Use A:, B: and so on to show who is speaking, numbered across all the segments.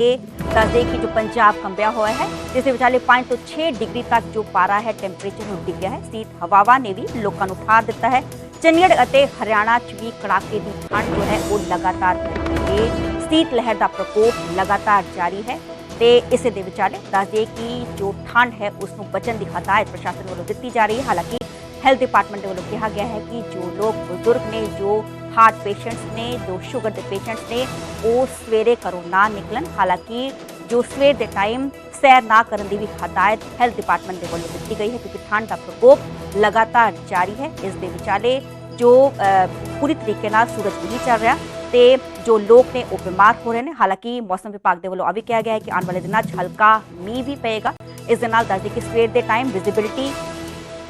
A: ਦੱਸਦੇ ਕਿ ਜੋ ਪੰਜਾਬ ਕੰਬਿਆ ਹੋਇਆ ਹੈ ਜਿਸ ਦੇ ਵਿਚਾਲੇ 5 ਤੋਂ 6 ਡਿਗਰੀ ਤੱਕ ਜੋ ਪਾਰਾ ਹੈ ਟੈਂਪਰੇਚਰ ਨੂੰ ਡਿੱਗਿਆ ਹੈ ਸੀਤ ਹਵਾਵਾਂ ਨੇ ਵੀ ਲੋਕਾਂ ਨੂੰ ਠਾਰ ਦਿੱਤਾ ਹੈ ਚੰਡੀਗੜ੍ਹ ਅਤੇ ਹਰਿਆਣਾ 'ਚ ਵੀ ਕੜਾਕੇ ਦੀ ਠੰਡ ਜੋ ਹੈ ਉਹ ਲਗਾਤਾਰ ਹੋ ਸੀਤ ਲਹਿਰ ਦਾ ਪ੍ਰਕੋਪ ਲਗਾਤਾਰ ਜਾਰੀ ਹੈ ਤੇ ਇਸੇ ਦੇ ਵਿਚਾਲੇ ਦੱਸਦੇ ਕਿ ਜੋ ਠੰਡ ਹੈ ਉਸ ਨੂੰ ਬਚਣ ਦੀ ਹਦਾਇਤ ਪ੍ਰਸ਼ਾਸਨ ਵੱਲੋਂ ਦਿੱਤੀ ਜਾ ਰਹੀ ਹੈ ਹਾਲਾਂਕਿ ਹੈਲਥ ਡਿਪਾਰਟਮੈਂਟ ਵੱਲੋਂ ਕਿਹਾ ਗਿਆ ਹੈ ਕਿ ਜੋ ਲੋਕ ਬਜ਼ੁਰਗ ਨੇ ਜੋ ਹਾਰਟ ਪੇਸ਼ੈਂਟਸ ਨੇ ਜੋ ਸ਼ੂਗਰ ਦੇ ਪੇਸ਼ੈਂਟਸ ਨੇ ਉਹ ਸਵੇਰੇ ਘਰੋਂ ਨਾ ਨਿਕਲਣ ਹਾਲਾਂਕਿ ਜੋ ਸਵੇਰ ਦੇ ਟਾਈਮ ਸੈਰ ਨਾ ਕਰਨ ਦੀ ਵੀ ਹਦਾਇਤ ਹੈਲਥ ਡਿਪਾਰਟਮੈਂਟ ਦੇ ਵੱਲੋਂ ਦਿੱਤੀ ਗਈ ਹੈ ਕਿਉਂਕਿ ਠੰਡ ਦਾ ਪ੍ਰਕੋਪ ਲਗਾਤਾਰ ਜਾਰੀ ਹੈ ਇਸ ਦੇ ਵਿਚਾਲੇ ਜੋ ਅ, ਪੂਰੀ ਤਰੀਕੇ ਨਾਲ ਸੂਰਜ ਨਹੀਂ ਚੱਲ ਰਿਹਾ ਤੇ ਜੋ ਲੋਕ ਨੇ ਉਹ ਬਿਮਾਰ ਹੋ ਰਹੇ ਨੇ ਹਾਲਾਂਕਿ ਮੌਸਮ ਵਿਭਾਗ ਦੇ ਵੱਲੋਂ ਆ ਵੀ ਕਿਹਾ ਗਿਆ ਹੈ ਕਿ ਆਉਣ ਵਾਲੇ ਦਿਨਾਂ 'ਚ ਹਲਕਾ ਮੀਂਹ ਵੀ ਪਏਗਾ ਇਸ ਦੇ ਨਾਲ ਦੱਸਦੇ ਕਿ ਸਵੇਰ ਦੇ ਟਾਈਮ ਵਿਜ਼ਿਬਿਲਟੀ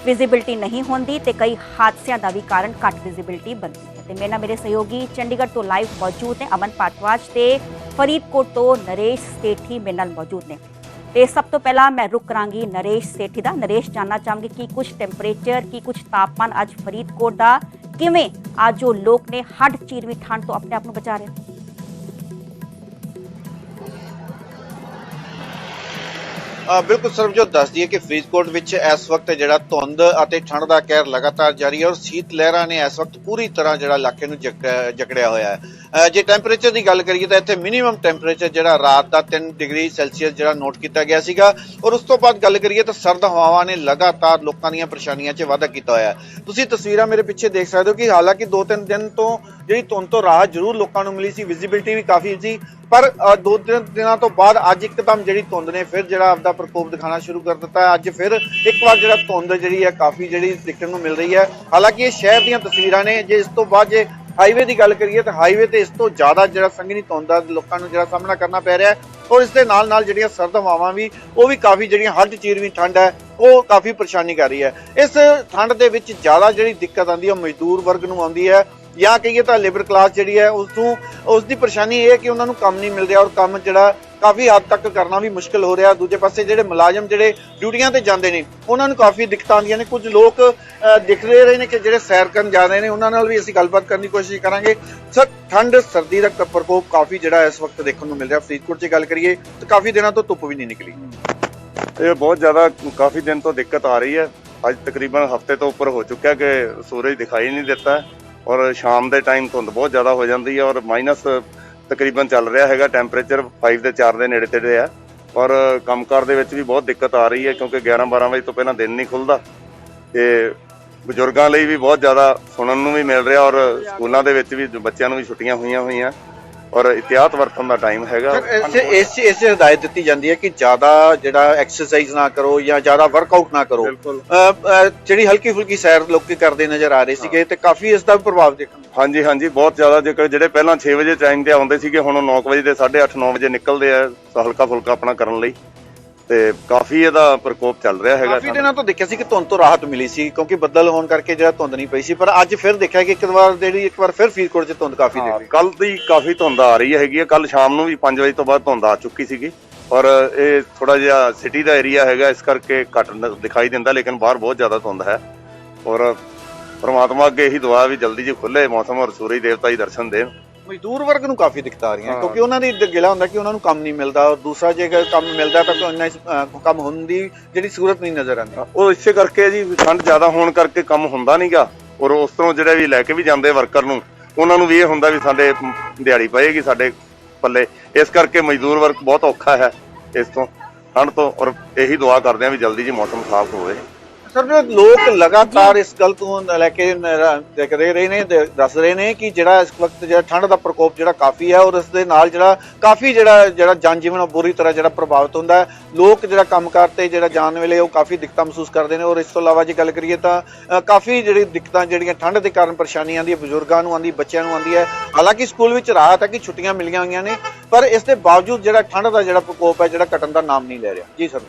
A: ਵਿਜ਼ਿਬਿਲਟੀ ਨਹੀਂ ਹੁੰਦੀ ਤੇ ਕਈ ਹਾਦਸਿਆਂ ਦਾ ਵੀ ਕਾਰਨ ਘੱਟ ਵਿਜ਼ਿਬਿਲਟੀ ਬਣਦੀ ਹੈ ਤੇ ਮੇਰੇ ਨਾਲ ਮੇਰੇ ਸਹਿਯੋਗੀ ਚੰਡੀਗੜ੍ਹ ਤੋਂ ਲਾਈਵ ਮੌਜੂਦ ਨੇ ਅਮਨ ਪਾਟਵਾਜ ਤੇ ਫਰੀਦਕੋਟ ਤੋਂ ਨਰੇਸ਼ ਸੇਠੀ ਮੇਰੇ ਨਾਲ ਮੌਜੂਦ ਨੇ ਤੇ ਸਭ ਤੋਂ ਪਹਿਲਾਂ ਮੈਂ ਰੁਕ ਕਰਾਂਗੀ ਨਰੇਸ਼ ਸੇਠੀ ਦਾ ਨਰੇਸ਼ ਜਾਨਣਾ ਚਾਹਾਂਗੀ ਕਿ ਕੁਝ ਟੈਂਪਰੇਚਰ ਕੀ ਕੁਝ ਤਾਪਮਾਨ ਅੱਜ ਫਰੀਦਕੋਟ ਦਾ ਕਿਵੇਂ ਅੱਜ ਜੋ ਲੋਕ ਨੇ ਹੱਡ ਚੀਰਵੀ ਠੰਡ ਤੋਂ ਆਪਣੇ ਆਪ ਨੂੰ ਬਚਾ ਰਹੇ
B: ਬਿਲਕੁਲ ਸਰਬਜੋਤ ਦੱਸ ਦਈਏ ਕਿ ਫਰੀਦਕੋਟ ਵਿੱਚ ਇਸ ਵਕਤ ਜਿਹੜਾ ਧੁੰਦ ਅਤੇ ਠੰਡ ਦਾ ਕਹਿਰ ਲਗਾਤਾਰ ਜਾਰੀ ਹੈ ਔਰ ਸੀਤ ਲਹਿਰਾਂ ਨੇ ਇਸ ਵਕਤ ਪੂਰੀ ਤਰ੍ਹਾਂ ਜਿਹੜਾ ਇਲਾਕੇ ਨੂੰ ਜਕ- ਜਕੜਿਆ ਹੋਇਆ ਹੈ। ਜੇ ਟੈਂਪਰੇਚਰ ਦੀ ਗੱਲ ਕਰੀਏ ਤਾਂ ਇੱਥੇ ਮਿਨੀਮਮ ਟੈਂਪਰੇਚਰ ਜਿਹੜਾ ਰਾਤ ਦਾ 3 ਡਿਗਰੀ ਸੈਲਸੀਅਸ ਜਿਹੜਾ ਨੋਟ ਕੀਤਾ ਗਿਆ ਸੀਗਾ। ਔਰ ਉਸ ਤੋਂ ਬਾਅਦ ਗੱਲ ਕਰੀਏ ਤਾਂ ਸਰਦ ਹਵਾਵਾਂ ਨੇ ਲਗਾਤਾਰ ਲੋਕਾਂ ਦੀਆਂ ਪਰੇਸ਼ਾਨੀਆਂ 'ਚ ਵਾਧਾ ਕੀਤਾ ਹੋਇਆ ਤੁਸੀਂ ਤਸਵੀਰਾਂ ਮੇਰੇ ਪਿੱਛੇ ਦੇਖ ਸਕਦੇ ਹੋ ਕਿ ਹਾਲਾਂਕਿ 2-3 ਦਿਨ ਤੋਂ ਜਿਹੜੀ ਧੁੰਦ ਤੋਂ ਰਾਹਤ ਜ਼ਰੂਰ ਲੋਕਾਂ ਨੂੰ ਮਿਲੀ ਸੀ ਵਿਜ਼ਿਬਿਲਟੀ ਵੀ ਕਾਫੀ ਸੀ। ਪਰ ਦੋ ਤਿੰਨ ਦਿਨਾਂ ਤੋਂ ਬਾਅਦ ਅੱਜ ਇੱਕਦਮ ਜਿਹੜੀ ਧੁੰਦ ਨੇ ਫਿਰ ਜਿਹੜਾ ਆਪਦਾ ਪ੍ਰਕੋਪ ਦਿਖਾਣਾ ਸ਼ੁਰੂ ਕਰ ਦਿੱਤਾ ਹੈ। ਅੱਜ ਫਿਰ ਇੱਕ ਵਾਰ ਜਿਹੜਾ ਧੁੰਦ ਜਿਹੜੀ ਹੈ ਕਾਫੀ ਜਿਹੜੀ ਦੇਖਣ ਨੂੰ ਮਿਲ ਰਹੀ ਹੈ। ਹਾਲਾਂਕਿ ਇਹ ਸ਼ਹਿਰ ਦੀਆਂ ਤਸਵੀਰਾਂ ਨੇ, ਜੇ ਇਸ ਤੋਂ ਬਾਅਦ ਜੇ ਹਾਈਵੇ ਦੀ ਗੱਲ ਕਰੀਏ ਤਾਂ ਹਾਈਵੇ ਤੇ ਇਸ ਤੋਂ ਜ਼ਿਆਦਾ ਜਿਹੜਾ ਸੰਘਣੀ ਧੁੰਦ ਦਾ ਲੋਕਾਂ ਨੂੰ ਜਿਹੜਾ ਸਾਹਮਣਾ ਕਰਨਾ ਪੈ ਰਿਹਾ ਹੈ। ਔਰ ਇਸ ਦੇ ਨਾਲ ਨਾਲ ਜਿਹੜੀਆਂ ਸਰਦ ਹਵਾਵਾਂ ਵੀ, ਉਹ ਵੀ ਕਾਫੀ ਜਿਹੜੀਆਂ ਹੱਡ ਚੀਰਵੀਂ ਠੰਡ ਹੈ, ਉਹ ਕਾਫੀ ਪਰੇਸ਼ਾਨੀ ਕਰ ਰਹੀ ਹੈ। ਇਸ ਠੰਡ ਦੇ ਵਿੱਚ ਜ਼ਿਆਦਾ ਜਿਹੜੀ ਦਿੱਕਤ ਆਉਂਦੀ ਹੈ, ਉਹ ਮਜ਼ਦੂਰ ਵਰਗ ਨੂੰ ਆਉਂਦੀ ਹੈ। ਜਾਂ ਕਹੀਏ ਤਾਂ ਲੇਬਰ ਕਲਾਸ ਜਿਹੜੀ ਹੈ, ਉਸ ਨੂੰ, ਉਸ ਦੀ ਪਰੇਸ਼ਾਨੀ ਇਹ ਹੈ ਕਿ ਉਹਨਾਂ ਨੂੰ ਕੰਮ ਨਹੀਂ ਮਿਲ ਰਿਹਾ ਔਰ ਕੰਮ ਜਿਹੜਾ ਕਾਫੀ ਹੱਦ ਤੱਕ ਕਰਨਾ ਵੀ ਮੁਸ਼ਕਲ ਹੋ ਰਿਹਾ। ਦੂਜੇ ਪਾਸੇ ਜਿਹੜੇ ਮੁਲਾਜ਼ਮ ਜਿਹੜੇ ਡਿਊਟੀਆਂ ਤੇ ਜਾਂਦੇ ਨੇ ਉਹਨਾਂ ਨੂੰ ਕਾਫੀ ਦਿੱਕਤਾਂ ਆਉਂਦੀਆਂ ਨੇ। ਕੁਝ ਲੋਕ ਅ, ਦਿਖਦੇ ਰਹੇ ਨੇ ਕਿ ਜਿਹੜੇ ਸੈਰ ਕਰਨ ਜਾ ਰਹੇ ਨੇ ਉਹਨਾਂ ਨਾਲ ਵੀ ਅਸੀਂ ਗੱਲਬਾਤ ਕਰਨ ਦੀ ਕੋਸ਼ਿਸ਼ ਕਰਾਂਗੇ। ਸਰ ਠੰਡ ਸਰਦੀ ਦਾ ਪ੍ਰਕੋਪ ਕਾਫੀ ਜਿਹੜਾ ਇਸ ਵਕਤ ਦੇਖਣ ਨੂੰ ਮਿਲ ਰਿਹਾ। ਫਰੀਦਕੋਟ 'ਚ ਗੱਲ ਕਰੀਏ ਤਾਂ ਕਾਫੀ ਦਿਨਾਂ ਤੋਂ ਧੁੱਪ ਵੀ ਨਹੀਂ ਨਿਕਲੀ।
C: ਇਹ ਬਹੁਤ ਜ਼ਿਆਦਾ ਕਾਫੀ ਦਿਨ ਤੋਂ ਦਿੱਕਤ ਆ ਰਹੀ ਹੈ। ਅੱਜ ਤਕਰੀਬਨ ਹਫ਼ਤੇ ਤੋਂ ਉੱਪਰ ਹੋ ਚੁੱਕਿਆ ਕਿ ਸੂਰਜ ਦਿਖਾਈ ਨਹੀਂ ਦਿੱਤਾ ਔਰ ਸ਼ਾਮ ਦੇ ਟਾਈਮ ਧੁੰਦ ਬਹੁਤ ਜ਼ਿਆਦਾ ਹੋ ਜਾਂਦੀ ਹੈ ਔਰ ਮਾਈਨਸ ਤਕਰੀਬਨ ਚੱਲ ਰਿਹਾ ਹੈਗਾ ਟੈਂਪਰੇਚਰ 5 ਦੇ 4 ਦੇ ਨੇੜੇ ਤੇੜੇ ਆ। ਔਰ ਕੰਮਕਾਰ ਦੇ ਵਿੱਚ ਵੀ ਬਹੁਤ ਦਿੱਕਤ ਆ ਰਹੀ ਹੈ, ਕਿਉਂਕਿ 11 12 ਵਜੇ ਤੋਂ ਪਹਿਲਾਂ ਦਿਨ ਨਹੀਂ ਖੁੱਲਦਾ। ਤੇ ਬਜ਼ੁਰਗਾਂ ਲਈ ਵੀ ਬਹੁਤ ਜ਼ਿਆਦਾ ਸੁਣਨ ਨੂੰ ਵੀ ਮਿਲ ਰਿਹਾ ਔਰ ਸਕੂਲਾਂ ਦੇ ਵਿੱਚ ਵੀ ਬੱਚਿਆਂ ਨੂੰ ਵੀ ਛੁੱਟੀਆਂ ਹੋਈਆਂ ਹੋਈਆਂ। ਔਰ ਇਤਿਹਾਤ ਵਰਤਣ ਦਾ ਟਾਈਮ ਹੈਗਾ।
B: ਇਸ ਇਸ ਇਸ ਹਦਾਇਤ ਦਿੱਤੀ ਜਾਂਦੀ ਹੈ ਕਿ ਜ਼ਿਆਦਾ ਜਿਹੜਾ ਐਕਸਰਸਾਈਜ਼ ਨਾ ਕਰੋ ਜਾਂ ਜ਼ਿਆਦਾ ਵਰਕਆਊਟ ਨਾ ਕਰੋ। ਜਿਹੜੀ ਹਲਕੀ ਫੁਲਕੀ ਸੈਰ ਲੋਕੀ ਕਰਦੇ ਨਜ਼ਰ ਆ ਰਹੇ ਸੀਗੇ ਤੇ ਕਾਫੀ ਇਸ ਦਾ ਵੀ ਪ੍ਰਭਾਵ ਦੇਖਣ
C: ਹਾਂਜੀ ਹਾਂਜੀ ਬਹੁਤ ਜ਼ਿਆਦਾ ਜੇਕਰ ਜਿਹੜੇ ਪਹਿਲਾਂ 6 ਵਜੇ ਟਾਈਮ ਤੇ ਆਉਂਦੇ ਸੀਗੇ ਹੁਣ ਉਹ 9 ਵਜੇ ਦੇ 8:30 9 ਵਜੇ ਨਿਕਲਦੇ ਆ ਹਲਕਾ ਫੁਲਕਾ ਆਪਣਾ ਕਰਨ ਲਈ। ਤੇ ਕਾਫੀ ਇਹਦਾ ਪ੍ਰਕੋਪ ਚੱਲ ਰਿਹਾ ਹੈਗਾ
B: ਕਾਫੀ ਦਿਨਾਂ ਤੋਂ ਦੇਖਿਆ ਸੀ ਕਿ ਧੁੰਦ ਤੋਂ ਰਾਹਤ ਮਿਲੀ ਸੀ ਕਿਉਂਕਿ ਬੱਦਲ ਹੋਣ ਕਰਕੇ ਜਿਹੜਾ ਧੁੰਦ ਨਹੀਂ ਪਈ ਸੀ ਪਰ ਅੱਜ ਫਿਰ ਦੇਖਿਆ ਕਿ ਇੱਕ ਵਾਰ ਜਿਹੜੀ ਇੱਕ ਵਾਰ ਫਿਰ ਫਰੀਦਕੋਟ 'ਚ ਧੁੰਦ ਕਾਫੀ ਦਿਖ।
C: ਕੱਲ ਦੀ ਕਾਫੀ ਧੁੰਦ ਆ ਰਹੀ ਹੈਗੀ ਕੱਲ ਸ਼ਾਮ ਨੂੰ ਵੀ 5 ਵਜੇ ਤੋਂ ਬਾਅਦ ਧੁੰਦ ਆ ਚੁੱਕੀ ਸੀਗੀ। ਔਰ ਇਹ ਥੋੜਾ ਜਿਹਾ ਸਿਟੀ ਦਾ ਏਰੀਆ ਹੈਗਾ ਇਸ ਕਰਕੇ ਘੱਟ ਦਿਖਾਈ ਦਿੰਦਾ ਲੇਕਿਨ ਬਾਹਰ ਬਹੁਤ ਜ਼ਿਆਦਾ ਧੁੰਦ ਹੈ। ਔਰ ਪ੍ਰਮਾਤਮਾ ਅੱਗੇ ਇਹੀ ਦੁਆ ਵੀ ਜਲਦੀ ਜੀ ਖੁੱਲੇ ਮੌਸਮ ਔਰ ਸੂਰਜ ਦੇਵਤਾ ਜੀ ਦਰਸ਼ਨ ਦੇਣ।
B: ਮਜ਼ਦੂਰ ਵਰਗ ਨੂੰ ਕਾਫੀ ਦਿੱਕਤਾਂ ਆ ਰਹੀਆਂ। ਕਿਉਂਕਿ ਉਹਨਾਂ ਦੀ ਗਿਲਾ ਹੁੰਦਾ ਕਿ ਉਹਨਾਂ ਨੂੰ ਕੰਮ ਨਹੀਂ ਮਿਲਦਾ ਔਰ ਦੂਸਰਾ ਜੇ ਕੰਮ ਮਿਲਦਾ ਤਾਂ ਕੋਈ ਇੰਨਾ ਕੰਮ ਹੋਣ ਦੀ ਜਿਹੜੀ ਸੂਰਤ ਨਹੀਂ ਨਜ਼ਰ ਆਉਂਦੀ।
C: ਉਹ ਇਸੇ ਕਰਕੇ ਜੀ ਠੰਡ ਜ਼ਿਆਦਾ ਹੋਣ ਕਰਕੇ ਕੰਮ ਹੁੰਦਾ ਨਹੀਂਗਾ ਔਰ ਉਸ ਤੋਂ ਜਿਹੜੇ ਵੀ ਲੈ ਕੇ ਵੀ ਜਾਂਦੇ ਵਰਕਰ ਨੂੰ ਉਹਨਾਂ ਨੂੰ ਵੀ ਇਹ ਹੁੰਦਾ ਵੀ ਸਾਡੇ ਦਿਹਾੜੀ ਪਏਗੀ ਸਾਡੇ ਪੱਲੇ। ਇਸ ਕਰਕੇ ਮਜ਼ਦੂਰ ਵਰਕ ਬਹੁਤ ਔਖਾ ਹੈ ਇਸ ਤੋਂ ਠੰਡ ਤੋਂ ਔਰ ਇਹੀ ਦੁਆ ਕਰਦੇ ਆ ਵੀ ਜਲਦੀ ਜੀ ਮੌਸਮ ਸਾਫ਼ ਹੋਵੇ।
B: ਸਰ ਜੋ ਲੋਕ ਲਗਾਤਾਰ ਇਸ ਗੱਲ ਤੋਂ ਲੈ ਕੇ ਦੇਖ ਰਹੇ ਨੇ ਦੱਸ ਰਹੇ ਨੇ ਕਿ ਜਿਹੜਾ ਇਸ ਵਕਤ ਜਿਹੜਾ ਠੰਡ ਦਾ ਪ੍ਰਕੋਪ ਜਿਹੜਾ ਕਾਫੀ ਹੈ ਔਰ ਇਸ ਦੇ ਨਾਲ ਜਿਹੜਾ ਕਾਫੀ ਜਿਹੜਾ ਜਿਹੜਾ ਜਨਜੀਵਨ ਉਹ ਬੁਰੀ ਤਰ੍ਹਾਂ ਜਿਹੜਾ ਪ੍ਰਭਾਵਿਤ ਹੁੰਦਾ ਹੈ। ਲੋਕ ਜਿਹੜਾ ਕੰਮਕਾਰ ਤੇ ਜਿਹੜਾ ਜਾਣ ਵੇਲੇ ਉਹ ਕਾਫੀ ਦਿੱਕਤਾਂ ਮਹਿਸੂਸ ਕਰਦੇ ਨੇ ਔਰ ਇਸ ਤੋਂ ਇਲਾਵਾ ਜੇ ਗੱਲ ਕਰੀਏ ਤਾਂ ਕਾਫੀ ਜਿਹੜੀ ਦਿੱਕਤਾਂ ਜਿਹੜੀਆਂ ਠੰਡ ਦੇ ਕਾਰਨ ਪਰੇਸ਼ਾਨੀ ਆਉਂਦੀ ਹੈ ਬਜ਼ੁਰਗਾਂ ਨੂੰ ਆਉਂਦੀ ਬੱਚਿਆਂ ਨੂੰ ਆਉਂਦੀ ਹੈ। ਹਾਲਾਂਕਿ ਸਕੂਲ ਵਿੱਚ ਰਾਹਤ ਹੈ ਕਿ ਛੁੱਟੀਆਂ ਮਿਲੀਆਂ ਹੋਈਆਂ ਨੇ ਪਰ ਇਸ ਦੇ ਬਾਵਜੂਦ ਜਿਹੜਾ ਠੰਡ ਦਾ ਜਿਹੜਾ ਪ੍ਰਕੋਪ ਹੈ ਜਿਹੜਾ ਘਟਣ ਦਾ ਨਾਮ ਨਹੀਂ ਲੈ ਰਿਹਾ। ਜੀ ਸਰ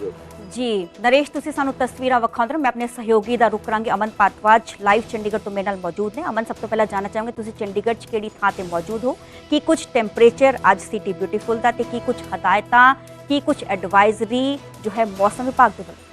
B: ਜੀ,
A: ਨਰੇਸ਼, ਤੁਸੀਂ ਸਾਨੂੰ ਤਸਵੀਰਾਂ ਵਿਖਾਉਂਦੇ ਹੋ ਮੈਂ ਆਪਣੇ ਸਹਿਯੋਗੀ ਦਾ ਰੁਕ ਕਰਾਂਗੀ। ਅਮਨ ਪਾਤਵਾਜ ਲਾਈਵ ਚੰਡੀਗੜ੍ਹ ਤੋਂ ਮੇਰੇ ਨਾਲ ਮੌਜੂਦ ਨੇ। ਅਮਨ, ਸਭ ਤੋਂ ਪਹਿਲਾਂ ਜਾਣਨਾ ਚਾਹਾਂਗੇ, ਤੁਸੀਂ ਚੰਡੀਗੜ੍ਹ 'ਚ ਕਿਹੜੀ ਥਾਂ ਤੇ ਮੌਜੂਦ ਹੋ? ਕੀ ਕੁਝ ਟੈਂਪਰੇਚਰ ਅੱਜ ਸਿਟੀ ਬਿਊਟੀਫੁਲ ਦਾ ਤੇ ਕੀ ਕੁਝ ਹਦਾਇਤਾਂ, ਕੀ ਕੁਝ ਐਡਵਾਈਜ਼ਰੀ ਜੋ ਹੈ ਮੌਸਮ ਵਿਭਾਗ ਦੇ ਵੱਲੋਂ?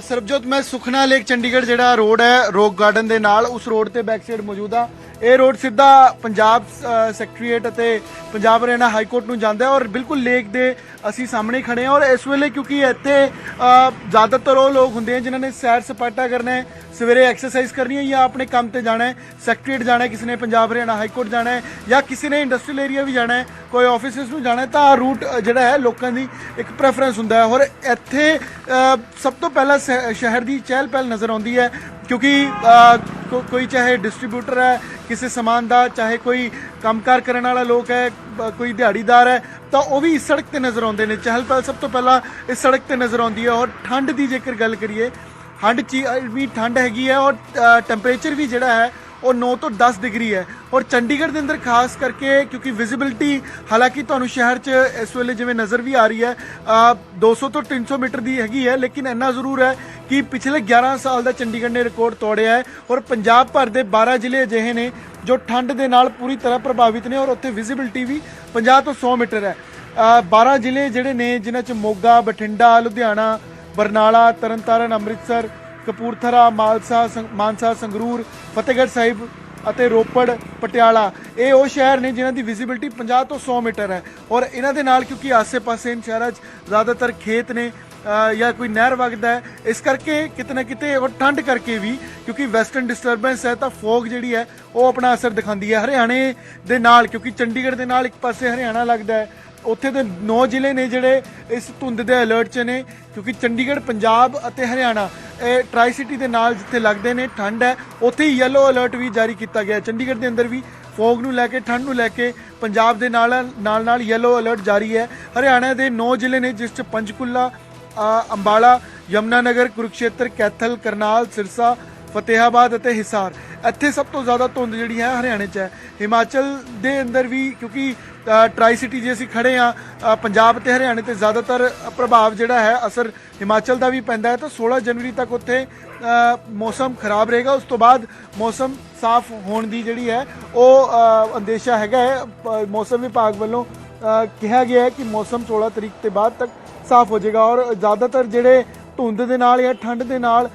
D: ਸਰਬਜੋਤ, ਮੈਂ ਸੁਖਨਾ ਲੇਕ ਚੰਡੀਗੜ੍ਹ ਜਿਹੜਾ ਰੋਡ ਹੈ, ਰੋਕ ਗਾਰਡਨ ਦੇ ਨਾਲ, ਉਸ ਰੋਡ ਤੇ ਬੈਕ ਸਾਈਡ ਮੌਜੂਦ ਆ। ਇਹ ਰੋਡ ਸਿੱਧਾ ਪੰਜਾਬ ਸੈਕਟਰੀਏਟ ਅਤੇ ਪੰਜਾਬ ਹਰਿਆਣਾ ਹਾਈ ਕੋਰਟ ਨੂੰ ਜਾਂਦਾ ਹੈ ਔਰ ਬਿਲਕੁਲ ਲੇਕ ਦੇ ਅਸੀਂ ਸਾਹਮਣੇ ਖੜੇ ਹਾਂ ਔਰ ਇਸ ਵੇਲੇ ਕਿਉਂਕਿ ਇੱਥੇ ਜ਼ਿਆਦਾਤਰ ਉਹ ਲੋਕ ਹੁੰਦੇ ਆ ਜਿਨ੍ਹਾਂ ਨੇ ਸੈਰ ਸਪਾਟਾ ਕਰਨਾ ਹੈ, ਸਵੇਰੇ ਐਕਸਰਸਾਈਜ਼ ਕਰਨੀ ਹੈ ਜਾਂ ਆਪਣੇ ਕੰਮ ਤੇ ਜਾਣਾ ਹੈ ਸੈਕਟਰੀਏਟ ਜਾਣਾ ਹੈ, ਕਿਸੇ ਨੇ ਪੰਜਾਬ ਹਰਿਆਣਾ ਹਾਈ ਕੋਰਟ ਜਾਣਾ ਹੈ ਜਾਂ ਕਿਸੇ ਨੇ ਇੰਡਸਟਰੀਅਲ ਏਰੀਆ ਵੀ ਜਾਣਾ ਹੈ, ਕੋਈ ਆਫਿਸਿਸ ਨੂੰ ਜਾਣਾ ਹੈ, ਤਾਂ ਰੂਟ ਜਿਹੜਾ ਹੈ ਲੋਕਾਂ ਦੀ ਇੱਕ ਪ੍ਰੈਫਰੈਂਸ ਹੁੰਦਾ ਹੈ ਔਰ ਇੱਥੇ ਸਭ ਤੋਂ ਪਹਿਲਾਂ ਸ- ਸ਼ਹਿਰ ਦੀ ਚਹਿਲ ਪਹਿਲ ਨਜ਼ਰ ਆਉਂਦੀ ਹੈ ਕਿਉਂਕਿ ਕੋਈ ਚਾਹੇ ਡਿਸਟ੍ਰੀਬਿਊਟਰ ਹੈ, ਕਿਸੇ ਸਮਾਨ ਦਾ ਚਾਹੇ ਕੋਈ ਕੰਮਕਾਰ ਕਰਨ ਵਾਲਾ ਲੋਕ ਹੈ ਕੋਈ ਦਿਹਾੜੀਦਾਰ ਹੈ, ਤਾਂ ਉਹ ਵੀ ਇਸ ਸੜਕ ਤੇ ਨਜ਼ਰ ਆਉਂਦੇ ਨੇ। ਚਹਿਲ ਪਹਿਲ ਸਭ ਤੋਂ ਪਹਿਲਾਂ ਇਸ ਸੜਕ ਤੇ ਨਜ਼ਰ ਆਉਂਦੀ ਹੈ ਔਰ ਠੰਡ ਦੀ ਜੇਕਰ ਗੱਲ ਕਰੀਏ, ਠੰਡ ਚ ਵੀ ਠੰਡ ਹੈਗੀ ਹੈ ਔਰ ਟੈਂਪਰੇਚਰ ਵੀ ਜਿਹੜਾ ਹੈ ਉਹ 9 ਤੋਂ 10 ਡਿਗਰੀ ਹੈ। ਔਰ ਚੰਡੀਗੜ੍ਹ ਦੇ ਅੰਦਰ ਖਾਸ ਕਰਕੇ ਕਿਉਂਕਿ ਵਿਜ਼ਿਬਿਲਟੀ ਹਾਲਾਂਕਿ ਤੁਹਾਨੂੰ ਸ਼ਹਿਰ 'ਚ ਇਸ ਵੇਲੇ ਜਿਵੇਂ ਨਜ਼ਰ ਵੀ ਆ ਰਹੀ ਹੈ ਅ, 200 ਤੋਂ 300 ਮੀਟਰ ਦੀ ਹੈਗੀ ਹੈ ਲੇਕਿਨ ਇੰਨਾ ਜ਼ਰੂਰ ਹੈ ਕਿ ਪਿਛਲੇ 11 ਸਾਲ ਦਾ ਚੰਡੀਗੜ੍ਹ ਨੇ ਰਿਕਾਰਡ ਤੋੜਿਆ ਹੈ ਔਰ ਪੰਜਾਬ ਭਰ ਦੇ 12 ਜ਼ਿਲ੍ਹੇ ਅਜਿਹੇ ਨੇ ਜੋ ਠੰਡ ਦੇ ਨਾਲ ਪੂਰੀ ਤਰ੍ਹਾਂ ਪ੍ਰਭਾਵਿਤ ਨੇ ਔਰ ਉੱਥੇ ਵਿਜ਼ਿਬਿਲਟੀ ਵੀ 50 ਤੋਂ 100 ਮੀਟਰ ਹੈ। ਅ, 12 ਜ਼ਿਲ੍ਹੇ ਜਿਹੜੇ ਨੇ ਜਿਨ੍ਹਾਂ 'ਚ ਮੋਗਾ ਬਠਿੰਡਾ ਲੁਧਿਆਣਾ ਬਰਨਾਲਾ ਤਰਨਤਾਰਨ ਅੰਮ੍ਰਿਤਸਰ ਕਪੂਰਥਲਾ ਮਾਲਸਾ ਸੰ- ਮਾਨਸਾ, ਸੰਗਰੂਰ, ਫਤਿਹਗੜ੍ਹ ਸਾਹਿਬ ਅਤੇ ਰੋਪੜ, ਪਟਿਆਲਾ। ਇਹ ਉਹ ਸ਼ਹਿਰ ਨੇ ਜਿਨ੍ਹਾਂ ਦੀ ਵਿਜ਼ਿਬਿਲਟੀ 50 ਤੋਂ 100 ਮੀਟਰ ਹੈ। ਔਰ ਇਹਨਾਂ ਦੇ ਨਾਲ ਕਿਉਂਕਿ ਆਸੇ-ਪਾਸੇ ਇਨ ਸ਼ਹਿਰਾਂ 'ਚ ਜ਼ਿਆਦਾਤਰ ਖੇਤ ਨੇ ਜਾਂ ਕੋਈ ਨਹਿਰ ਵਗਦਾ ਹੈ, ਇਸ ਕਰਕੇ ਕਿਤੇ ਨਾ ਕਿਤੇ ਔਰ ਠੰਡ ਕਰਕੇ ਵੀ ਕਿਉਂਕਿ ਵੈਸਟਰਨ ਡਿਸਟਰਬੈਂਸ ਹੈ ਤਾਂ ਫੋਗ ਜਿਹੜੀ ਹੈ ਉਹ ਆਪਣਾ ਅਸਰ ਦਿਖਾਉਂਦੀ ਹੈ। ਹਰਿਆਣੇ ਦੇ ਨਾਲ ਕਿਉਂਕਿ ਚੰਡੀਗੜ੍ਹ ਦੇ ਨਾਲ ਇੱਕ ਪਾਸੇ ਹਰਿਆਣਾ ਲੱਗਦਾ ਹੈ ਉੱਥੇ ਦੇ 9 ਜ਼ਿਲ੍ਹੇ ਨੇ ਜਿਹੜੇ ਇਸ ਧੁੰਦ ਦੇ ਅਲਰਟ 'ਚ ਨੇ, ਕਿਉਂਕਿ ਚੰਡੀਗੜ੍ਹ, ਪੰਜਾਬ ਅਤੇ ਹਰਿਆਣਾ, ਇਹ ਟਰਾਈ ਸਿਟੀ ਦੇ ਨਾਲ ਜਿੱਥੇ ਲੱਗਦੇ ਨੇ, ਠੰਡ ਹੈ, ਉੱਥੇ ਹੀ ਯੈਲੋ ਅਲਰਟ ਵੀ ਜਾਰੀ ਕੀਤਾ ਗਿਆ ਚੰਡੀਗੜ੍ਹ ਦੇ ਅੰਦਰ ਵੀ ਫੋਗ ਨੂੰ ਲੈ ਕੇ, ਠੰਡ ਨੂੰ ਲੈ ਕੇ ਪੰਜਾਬ ਦੇ ਨਾਲ ਨਾਲ ਨਾਲ ਯੈਲੋ ਅਲਰਟ ਜਾਰੀ ਹੈ। ਹਰਿਆਣਾ ਦੇ 9 ਜ਼ਿਲ੍ਹੇ ਨੇ, ਜਿਸ 'ਚ ਪੰਚਕੁਲਾ ਅੰਬਾਲਾ, ਯਮੁਨਾਨਗਰ ਕੁਰੂਕਸ਼ੇਤਰ ਕੈਥਲ, ਕਰਨਾਲ, ਸਿਰਸਾ, ਫਤਿਹਾਬਾਦ ਅਤੇ ਹਿਸਾਰ। ਇੱਥੇ ਸਭ ਤੋਂ ਜ਼ਿਆਦਾ ਧੁੰਦ ਜਿਹੜੀ ਹੈ ਹਰਿਆਣੇ 'ਚ ਹੈ। ਹਿਮਾਚਲ ਦੇ ਅੰਦਰ ਵੀ, ਕਿਉਂਕਿ ਟਰਾਈ ਸਿਟੀ ਜੇ ਅਸੀਂ ਖੜੇ ਆ ਪੰਜਾਬ ਤੇ ਹਰਿਆਣੇ ਤੇ ਜ਼ਿਆਦਾਤਰ ਪ੍ਰਭਾਵ ਜਿਹੜਾ ਹੈ, ਅਸਰ ਹਿਮਾਚਲ ਦਾ ਵੀ ਪੈਂਦਾ ਹੈ। ਤਾਂ 16 ਜਨਵਰੀ ਤੱਕ ਉੱਥੇ ਮੌਸਮ ਖਰਾਬ ਰਹੇਗਾ। ਉਸ ਤੋਂ ਬਾਅਦ ਮੌਸਮ ਸਾਫ਼ ਹੋਣ ਦੀ ਜਿਹੜੀ ਹੈ, ਉਹ ਅੰਦੇਸ਼ਾ ਹੈਗਾ ਹੈ। ਮੌਸਮ ਵਿਭਾਗ ਵੱਲੋਂ ਕਿਹਾ ਗਿਆ ਹੈ ਕਿ ਮੌਸਮ 16 ਤਰੀਕ ਤੇ ਬਾਅਦ ਤੱਕ ਸਾਫ਼ ਹੋ ਜਾਏਗਾ। ਔਰ ਜ਼ਿਆਦਾਤਰ ਜਿਹੜੇ ਧੁੰਦ ਦੇ ਨਾਲ ਜਾਂ ਠੰਡ ਦੇ ਨਾਲ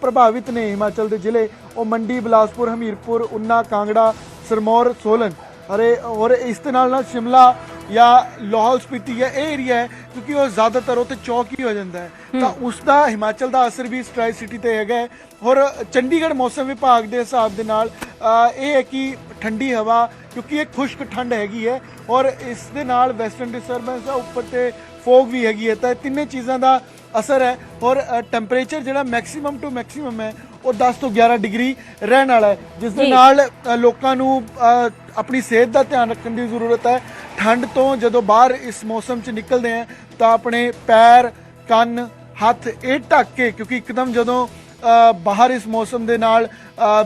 D: ਪ੍ਰਭਾਵਿਤ ਨੇ ਹਿਮਾਚਲ ਦੇ ਜ਼ਿਲ੍ਹੇ, ਉਹ ਮੰਡੀ, ਬਿਲਾਸਪੁਰ, ਹਮੀਰਪੁਰ, ਉਨਾ, ਕਾਂਗੜਾ, ਸਰਮੌਰ, ਸੋਲਨ। ਅਰੇ ਔਰ ਇਸ ਦੇ ਨਾਲ ਨਾਲ ਸ਼ਿਮਲਾ ਜਾਂ ਲਾਹੌਲ ਸਪੀਤੀ ਹੈ ਇਹ ਏਰੀਆ ਹੈ ਕਿਉਂਕਿ ਉਹ ਜ਼ਿਆਦਾਤਰ ਉੱਥੇ ਚੌਕ ਹੀ ਹੋ ਜਾਂਦਾ ਹੈ। ਤਾਂ ਉਸ ਦਾ ਹਿਮਾਚਲ ਦਾ ਅਸਰ ਵੀ ਸਟ੍ਰਾਈ ਸਿਟੀ ਤੇ ਹੈਗਾ ਔਰ ਚੰਡੀਗੜ੍ਹ ਮੌਸਮ ਵਿਭਾਗ ਦੇ ਹਿਸਾਬ ਦੇ ਨਾਲ ਇਹ ਹੈ ਕਿ ਠੰਡੀ ਹਵਾ ਕਿਉਂਕਿ ਇਹ ਖੁਸ਼ਕ ਠੰਡ ਹੈਗੀ ਹੈ। ਔਰ ਇਸ ਦੇ ਨਾਲ ਵੈਸਟਰਨ ਡਿਸਟਰਬੈਂਸ ਹੈ ਉੱਪਰ ਤੇ ਫੋਗ ਵੀ ਹੈਗੀ ਹੈ। ਤਾਂ ਇਹ ਤਿੰਨੇ ਚੀਜ਼ਾਂ ਦਾ ਅਸਰ ਹੈ ਔਰ ਟੈਂਪਰੇਚਰ ਜਿਹੜਾ ਮੈਕਸਿਮਮ ਟੂ ਮੈਕਸਿਮਮ ਹੈ ਉਹ 10 ਤੋਂ 11 ਡਿਗਰੀ ਰਹਿਣ ਵਾਲਾ ਹੈ ਜਿਸ ਦੇ। ਨਾਲ ਲੋਕਾਂ ਨੂੰ ਆਪਣੀ ਸਿਹਤ ਦਾ ਧਿਆਨ ਰੱਖਣ ਦੀ ਜ਼ਰੂਰਤ ਹੈ ਠੰਡ ਤੋਂ ਜਦੋਂ ਬਾਹਰ ਇਸ ਮੌਸਮ 'ਚ ਨਿਕਲਦੇ ਆ ਤਾਂ ਆਪਣੇ ਪੈਰ ਕੰਨ ਹੱਥ ਇਹ ਢੱਕ ਕੇ ਕਿਉਂਕਿ ਇੱਕਦਮ ਜਦੋਂ ਬਾਹਰ ਇਸ ਮੌਸਮ ਦੇ ਨਾਲ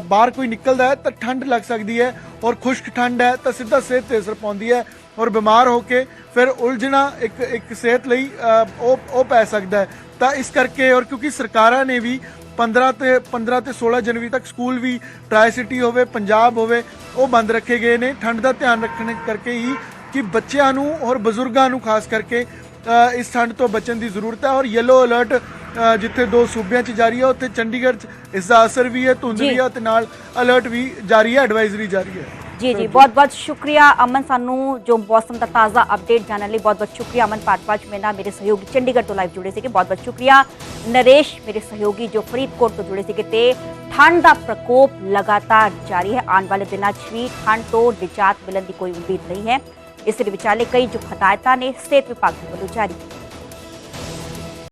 D: ਬਾਹਰ ਕੋਈ ਨਿਕਲਦਾ ਹੈ ਤਾਂ ਠੰਡ ਲੱਗ ਸਕਦੀ ਹੈ ਔਰ ਖੁਸ਼ਕ ਠੰਡ ਹੈ ਤਾਂ ਸਿੱਧਾ ਸਿਹਤ ਤੇ ਅਸਰ ਪਾਉਂਦੀ ਹੈ ਔਰ ਬਿਮਾਰ ਹੋ ਕੇ ਫਿਰ ਉਲਝਣਾ ਇੱਕ ਇੱਕ ਸਿਹਤ ਲਈ ਉਹ ਉਹ ਪੈ ਸਕਦਾ ਤਾਂ ਇਸ ਕਰਕੇ ਔਰ ਕਿਉਂਕਿ ਸਰਕਾਰਾਂ ਨੇ ਵੀ 15 ਤੇ 15 ਤੇ 16 ਜਨਵਰੀ ਤੱਕ ਸਕੂਲ ਵੀ ਟਰਾਈ ਸਿਟੀ ਹੋਵੇ, ਪੰਜਾਬ ਹੋਵੇ, ਉਹ ਬੰਦ ਰੱਖੇ ਗਏ ਨੇ। ਠੰਡ ਦਾ ਧਿਆਨ ਰੱਖਣ ਕਰਕੇ ਹੀ ਕਿ ਬੱਚਿਆਂ ਨੂੰ ਔਰ ਬਜ਼ੁਰਗਾਂ ਨੂੰ ਖਾਸ ਕਰਕੇ ਇਸ ਠੰਡ ਤੋਂ ਬਚਣ ਦੀ ਜ਼ਰੂਰਤ ਹੈ ਔਰ ਯੈਲੋ ਅਲਰਟ ਜਿੱਥੇ ਦੋ ਸੂਬਿਆਂ 'ਚ ਜਾਰੀ ਹੈ ਉੱਥੇ ਚੰਡੀਗੜ੍ਹ 'ਚ ਇਸ ਦਾ ਅਸਰ ਵੀ ਹੈ ਧੁੰਦ। ਵੀ ਹੈ ਤੇ ਨਾਲ ਅਲਰਟ ਵੀ ਜਾਰੀ ਹੈ ਐਡਵਾਈਜ਼ਰੀ ਜਾਰੀ ਹੈ।
A: ਜੀ ਜੀ ਬਹੁਤ ਬਹੁਤ ਸ਼ੁਕਰੀਆ ਅਮਨ ਸਾਨੂੰ ਜੋ ਮੌਸਮ ਦਾ ਤਾਜ਼ਾ ਅਪਡੇਟ ਜਾਣਨ ਲਈ ਬਹੁਤ ਬਹੁਤ ਸ਼ੁਕਰੀਆ। ਅਮਨ ਪਾਟਵਾਜ ਮੇਰੇ ਨਾਲ ਮੇਰੇ ਸਹਿਯੋਗੀ ਚੰਡੀਗੜ੍ਹ ਤੋਂ ਲਾਈਵ ਜੁੜੇ ਸੀਗੇ ਬਹੁਤ ਬਹੁਤ ਸ਼ੁਕਰੀਆ। ਨਰੇਸ਼ ਮੇਰੇ ਸਹਿਯੋਗੀ ਜੋ ਫਰੀਦਕੋਟ ਤੋਂ ਜੁੜੇ ਸੀਗੇ ਤੇ ਠੰਡ ਦਾ ਪ੍ਰਕੋਪ ਲਗਾਤਾਰ ਜਾਰੀ ਹੈ। ਆਉਣ ਵਾਲੇ ਦਿਨਾਂ 'ਚ ਵੀ ਠੰਡ ਤੋਂ ਨਿਜਾਤ ਮਿਲਣ ਦੀ ਕੋਈ ਉਮੀਦ ਨਹੀਂ ਹੈ। ਇਸ ਦੇ ਵਿਚਾਲੇ ਕਈ ਜੋ ਹਦਾਇਤਾਂ ਨੇ ਸਿਹਤ ਵਿਭਾਗ ਵੱਲੋਂ ਜਾਰੀ